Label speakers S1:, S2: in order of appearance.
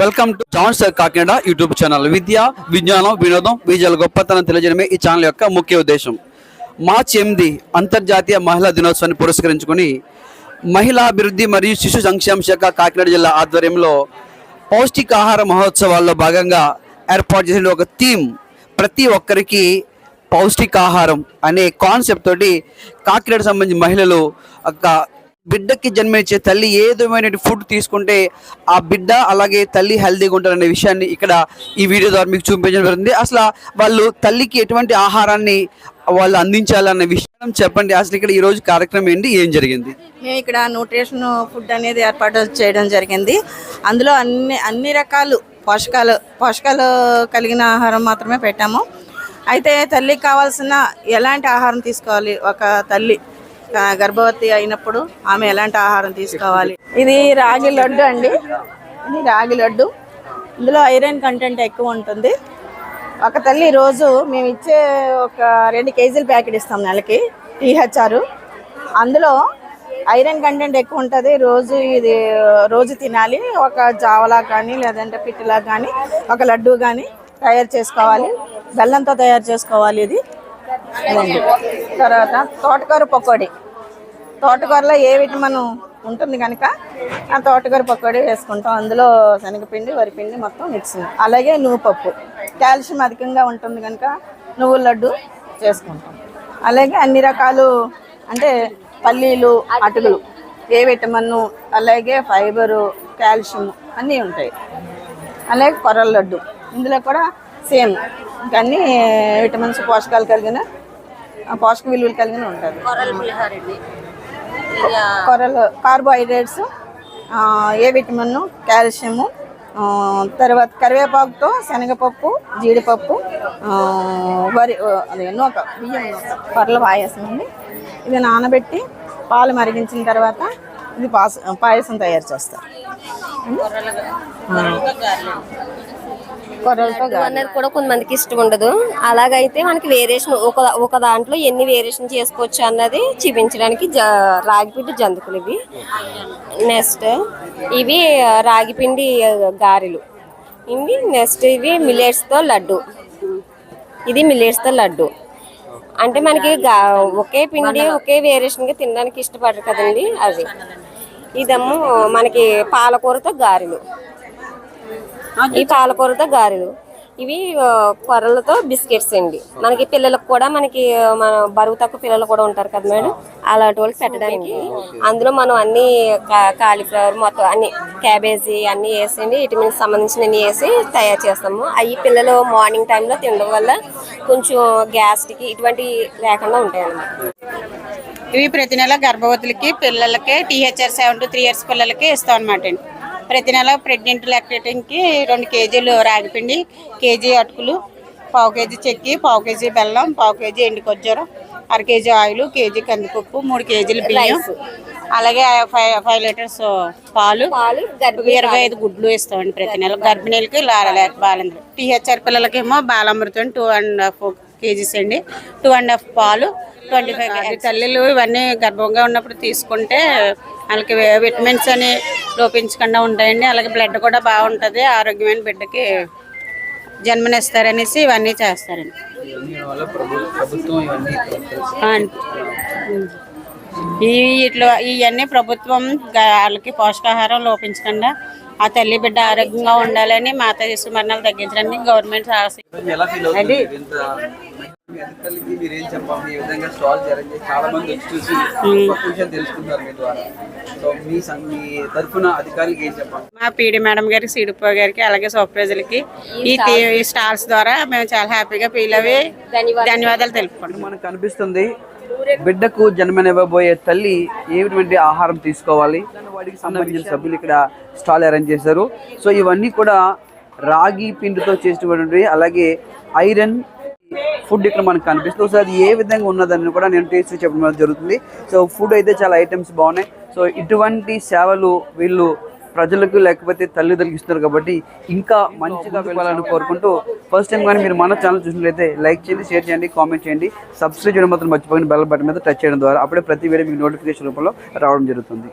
S1: Welcome to John's Kakinada YouTube channel విద్య విజ్ఞానం వినోదం విజయాల గొప్పతనం తెలియజేయడమే ఈ ఛానల్ యొక్క ముఖ్య ఉద్దేశం. మార్చి ఎనిమిది అంతర్జాతీయ మహిళా దినోత్సవాన్ని పురస్కరించుకొని మహిళా అభివృద్ధి మరియు శిశు సంక్షేమ శాఖ కాకినాడ జిల్లా ఆధ్వర్యంలో పౌష్టికాహార మహోత్సవాల్లో భాగంగా ఏర్పాటు చేసిన ఒక థీమ్. ప్రతి ఒక్కరికి పౌష్టికాహారం అనే కాన్సెప్ట్ తోటి కాకినాడ సంబంధించిన మహిళలు ఒక బిడ్డకి జన్మించే తల్లి ఏ ఫుడ్ తీసుకుంటే ఆ బిడ్డ అలాగే తల్లి హెల్దీగా ఉంటారనే విషయాన్ని ఇక్కడ ఈ వీడియో ద్వారా మీకు చూపించడం జరిగింది. అసలు వాళ్ళు తల్లికి ఎటువంటి ఆహారాన్ని వాళ్ళు అందించాలన్న విషయం చెప్పండి. అసలు ఇక్కడ ఈ రోజు కార్యక్రమం ఏంటి? ఏం జరిగింది?
S2: మేము ఇక్కడ న్యూట్రిషన్ ఫుడ్ అనేది ఏర్పాటు చేయడం జరిగింది. అందులో అన్ని అన్ని రకాలు పోషకాలు పోషకాలు కలిగిన ఆహారం మాత్రమే పెట్టాము. అయితే తల్లికి కావాల్సిన ఎలాంటి ఆహారం తీసుకోవాలి? ఒక తల్లి గర్భవతి అయినప్పుడు ఆమె ఎలాంటి ఆహారం తీసుకోవాలి? ఇది రాగి లడ్డు అండి. ఇది రాగి లడ్డు. ఇందులో ఐరన్ కంటెంట్ ఎక్కువ ఉంటుంది. ఒక తల్లి రోజు మేము ఇచ్చే ఒక రెండు కేజీల ప్యాకెట్ ఇస్తాం నెలకి టీహెచ్ఆర్. అందులో ఐరన్ కంటెంట్ ఎక్కువ ఉంటుంది. రోజు ఇది రోజు తినాలి. ఒక జావలా కానీ లేదంటే పిట్టిలా కానీ ఒక లడ్డు కానీ తయారు చేసుకోవాలి. బెల్లంతో తయారు చేసుకోవాలి ఇది. తర్వాత తోటకూర పకోడీ. తోటకూరలో ఏ విటమిన్ ఉంటుంది కనుక ఆ తోటకూర పకోడీ వేసుకుంటాం. అందులో శనగపిండి వరిపిండి మొత్తం మిక్స్ అలాగే నువ్వు పప్పు. కాల్షియం అధికంగా ఉంటుంది కనుక నువ్వుల లడ్డు చేసుకుంటాం. అలాగే అన్ని రకాలు అంటే పల్లీలు అటుకులు ఏ విటమిన్ అలాగే ఫైబరు కాల్షియం అన్నీ ఉంటాయి. అలాగే కొర్రల లడ్డు ఇందులో కూడా సేమ్. ఇంకా అన్ని విటమిన్స్ పోషకాలు కలిగిన పోషక విలువలు కలిగిన ఉంటుంది. కొర్రలు కార్బోహైడ్రేట్స్ ఏ విటమిన్ కాల్షియము తర్వాత కరివేపాకుతో శనగపప్పు జీడిపప్పు వరి అదే నూక బియ్యం నూక కొర్రల పాయసం అండి. ఇది నానబెట్టి పాలు మరిగించిన తర్వాత ఇది పాయసం తయారు చేస్తారు
S3: అనేది కూడా కొంతమందికి ఇష్టం ఉండదు. అలాగైతే మనకి వేరియేషన్ ఒక ఒక దాంట్లో ఎన్ని వేరియేషన్ చేసుకోవచ్చు అన్నది చూపించడానికి రాగిపిండి జంతుకులు ఇవి. నెక్స్ట్ ఇవి రాగిపిండి గారెలు. ఇవి నెక్స్ట్ ఇవి మిల్లెట్స్తో లడ్డు. ఇది మిల్లెట్స్తో లడ్డు. అంటే మనకి ఒకే పిండి ఒకే వేరియేషన్గా తినడానికి ఇష్టపడరు కదండి అది. ఇదేమో మనకి పాలకూరతో గారెలు. ఈ పాలకూరతో గారెలు. ఇవి కొర్రలతో బిస్కెట్స్ అండి. మనకి పిల్లలకు కూడా మనకి మన బరువు తక్కువ పిల్లలు కూడా ఉంటారు కదా మేడం. అలాంటి వాళ్ళకి పెట్టడానికి అందులో మనం అన్ని కాలీఫ్లవర్ మొత్తం అన్ని క్యాబేజీ అన్ని వేసండి విటమిన్స్ సంబంధించినవి వేసి తయారు చేస్తాము. అవి పిల్లలు మార్నింగ్ టైంలో తినడం వల్ల కొంచెం గ్యాస్ట్కి ఇటువంటి లేకుండా ఉంటాయి అన్నమాట
S4: ఇవి ప్రతి నెల గర్భవతులకి పిల్లలకి THR seven to three years పిల్లలకి ఇస్తాం అనమాట అండి. ప్రతి నెల ప్రెగ్నెంట్ లాక్టేటింగ్కి రెండు కేజీలు రాగిపిండి కేజీ అటుకులు పావు కేజీ చెక్కి పావు కేజీ బెల్లం పావు కేజీ ఎండు కొజ్జరం అర కేజీ ఆయిల్ కేజీ కందిపప్పు మూడు కేజీలు బియ్యం అలాగే ఫైవ్ ఫైవ్ లీటర్స్ పాలు ఇరవై ఐదు గుడ్లు ఇస్తామండి ప్రతి నెల. గర్భిణీలకి లారలేక బాలందరూ THR పిల్లలకేమో Balamrutham two and half kgs అండి. టూ అండ్ హాఫ్ పాలు ట్వంటీ ఫైవ్ తల్లిలు ఇవన్నీ గర్భంగా ఉన్నప్పుడు తీసుకుంటే వాళ్ళకి విటమిన్స్ అని లోపించకుండా ఉంటాయండి. అలాగే బ్లడ్ కూడా బాగుంటుంది. ఆరోగ్యమైన బిడ్డకి జన్మనిస్తారనేసి ఇవన్నీ చేస్తారండి. ఈ ఇట్లా ఇవన్నీ ప్రభుత్వం వాళ్ళకి పోషకాహారం లోపించకుండా ఆ తల్లి బిడ్డ ఆరోగ్యంగా ఉండాలని మాతా శిశు మరణాలు తగ్గించడానికి గవర్నమెంట్ ఆశ
S1: మీ
S4: పీడి మేడం గారికి సిడిపో గారికి అలాగే సూపర్వైజర్లకి ఈ ఈ స్టాల్స్ ద్వారా మేము చాలా హ్యాపీగా ఫీల్ అవి ధన్యవాదాలు. తెలుపుకుంటాం
S1: మనకు కనిపిస్తుంది బిడ్డకు జన్మనివ్వబోయే తల్లి ఏటువంటి ఆహారం తీసుకోవాలి? వాటికి సంబంధించిన సభ్యులు ఇక్కడ స్టాల్ అరేంజ్ చేశారు. సో ఇవన్నీ కూడా రాగి పిండితో చేసినటువంటి అలాగే ఐరన్ ఫుడ్ ఇక్కడ మనకు కనిపిస్తుంది. సో అది ఏ విధంగా ఉన్నదని కూడా నేను టేస్ట్ చెప్పడం జరుగుతుంది. సో ఫుడ్ అయితే చాలా ఐటమ్స్ బాగున్నాయి. సో ఇటువంటి సేవలు వీళ్ళు ప్రజలకు లేకపోతే తల్లిదండ్రులకు ఇస్తున్నారు కాబట్టి ఇంకా మంచిగా వెళ్ళాలని కోరుకుంటూ ఫస్ట్ టైం కానీ మీరు మన ఛానల్ చూసినట్లయితే లైక్ చేయండి షేర్ చేయండి కామెంట్ చేయండి. సబ్స్క్రైబ్ చేయడం మాత్రం మర్చిపోయిన బెల్ బటన్ మీద టచ్ చేయడం ద్వారా అప్పుడే ప్రతి వీడియో మీకు నోటిఫికేషన్ రూపంలో రావడం జరుగుతుంది.